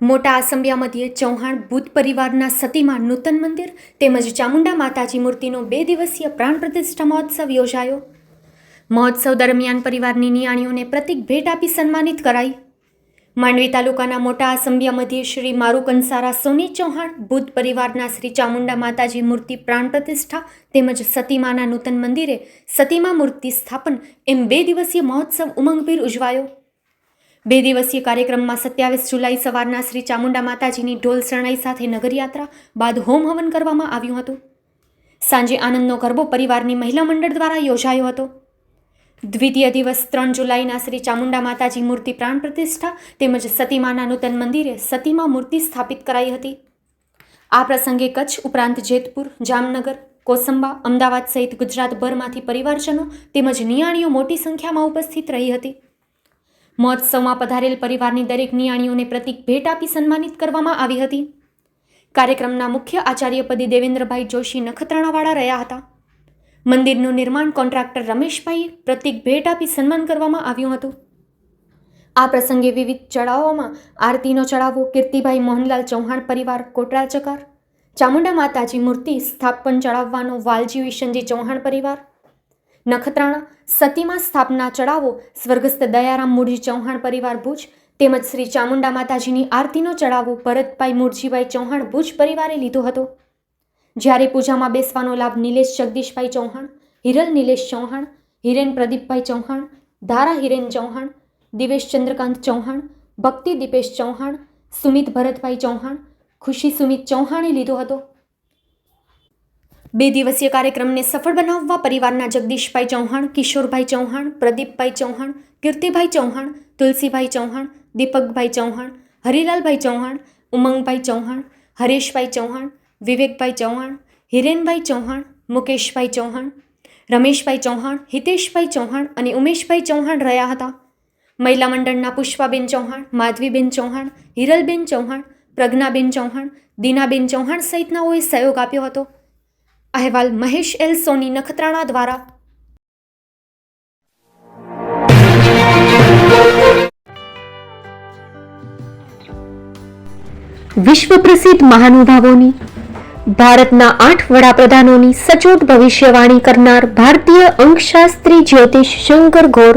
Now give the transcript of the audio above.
મોટા આસંબિયા મધ્યે ચૌહાણ ભૂત પરિવારના સતીમાં નૂતન મંદિર તેમજ ચામુંડા માતાજી મૂર્તિનો બે દિવસીય પ્રાણ પ્રતિષ્ઠા મહોત્સવ યોજાયો. મહોત્સવ દરમિયાન પરિવારની નિયાણીઓને પ્રતિક ભેટ આપી સન્માનિત કરાઈ. માંડવી તાલુકાના મોટા આસંબિયા મધ્યે શ્રી મારુ કંસારા સોની ચૌહાણ ભૂત પરિવારના શ્રી ચામુંડા માતાજી મૂર્તિ પ્રાણ પ્રતિષ્ઠા તેમજ સતીમાના નૂતન મંદિરે સતીમા મૂર્તિ સ્થાપન એમ બે દિવસીય મહોત્સવ ઉમંગભેર ઉજવાયો. બે દિવસીય કાર્યક્રમમાં સત્યાવીસ જુલાઈ સવારના શ્રી ચામુંડા માતાજીની ઢોલ શરણાઈ સાથે નગરયાત્રા બાદ હોમ હવન કરવામાં આવ્યું હતું. સાંજે આનંદનો ગરબો પરિવારની મહિલા મંડળ દ્વારા યોજાયો હતો. દ્વિતીય દિવસ ત્રણ જુલાઈના શ્રી ચામુંડા માતાજી મૂર્તિ પ્રાણ પ્રતિષ્ઠા તેમજ સતીમાના નૂતન મંદિરે સતીમા મૂર્તિ સ્થાપિત કરાઈ હતી. આ પ્રસંગે કચ્છ ઉપરાંત જેતપુર, જામનગર, કોસંબા, અમદાવાદ સહિત ગુજરાતભરમાંથી પરિવારજનો તેમજ નિયાણીઓ મોટી સંખ્યામાં ઉપસ્થિત રહી હતી. મહોત્સવમાં પધારેલ પરિવારની દરેક નિયાણીઓને પ્રતિક ભેટ આપી સન્માનિત કરવામાં આવી હતી. કાર્યક્રમના મુખ્ય આચાર્યપદે દેવેન્દ્રભાઈ જોશી નખત્રાણાવાળા રહ્યા હતા. મંદિરનું નિર્માણ કોન્ટ્રાક્ટર રમેશભાઈએ પ્રતિક ભેટ આપી સન્માન કરવામાં આવ્યું હતું. આ પ્રસંગે વિવિધ ચડાવોમાં આરતીનો ચડાવો, કીર્તિભાઈ મોહનલાલ ચૌહાણ પરિવાર કોટરા ચકાર, ચામુંડા માતાજી મૂર્તિ સ્થાપન ચડાવવાનો વાલજી વિશનજી ચૌહાણ પરિવાર નખત્રાણા, સતીમાં સ્થાપના ચડાવો, સ્વર્ગસ્થ દયારામ મૂળજી ચૌહાણ પરિવાર ભુજ, તેમજ શ્રી ચામુંડા માતાજીની આરતીનો ચડાવો ભરતભાઈ મૂળજીભાઈ ચૌહાણ ભુજ પરિવારે લીધો હતો. જ્યારે પૂજામાં બેસવાનો લાભ નિલેશ જગદીશભાઈ ચૌહાણ, હિરલ નિલેશ ચૌહાણ, હિરેન પ્રદીપભાઈ ચૌહાણ, ધારા હિરેન ચૌહાણ, દિવેશ ચંદ્રકાંત ચૌહાણ, ભક્તિ દિપેશ ચૌહાણ, સુમિત ભરતભાઈ ચૌહાણ, ખુશી સુમિત ચૌહાણે લીધો હતો. બે દિવસીય કાર્યક્રમને સફળ બનાવવા પરિવારના જગદીશભાઈ ચૌહાણ, કિશોરભાઈ ચૌહાણ, પ્રદીપભાઈ ચૌહાણ, કીર્તિભાઈ ચૌહાણ, તુલસીભાઈ ચૌહાણ, દીપકભાઈ ચૌહાણ, હરિલાલભાઈ ચૌહાણ, ઉમંગભાઈ ચૌહાણ, હરેશભાઈ ચૌહાણ, વિવેકભાઈ ચૌહાણ, હિરેનભાઈ ચૌહાણ, મુકેશભાઈ ચૌહાણ, રમેશભાઈ ચૌહાણ, હિતેશભાઈ ચૌહાણ અને ઉમેશભાઈ ચૌહાણ રહ્યા હતા. મહિલા મંડળના પુષ્પાબેન ચૌહાણ, માધવીબેન ચૌહાણ, હિરલબેન ચૌહાણ, પ્રજ્ઞાબેન ચૌહાણ, દીનાબેન ચૌહાણ સહિતનાઓએ સહયોગ આપ્યો હતો. અહેવાલ મહેશ એલ સોની નખત્રાણા દ્વારા. વિશ્વ પ્રસિદ્ધ મહાનુભાવોની, ભારતના આઠ વડાપ્રધાનોની સચોટ ભવિષ્યવાણી કરનાર ભારતીય અંકશાસ્ત્રી જ્યોતિષ શંકર ઘોર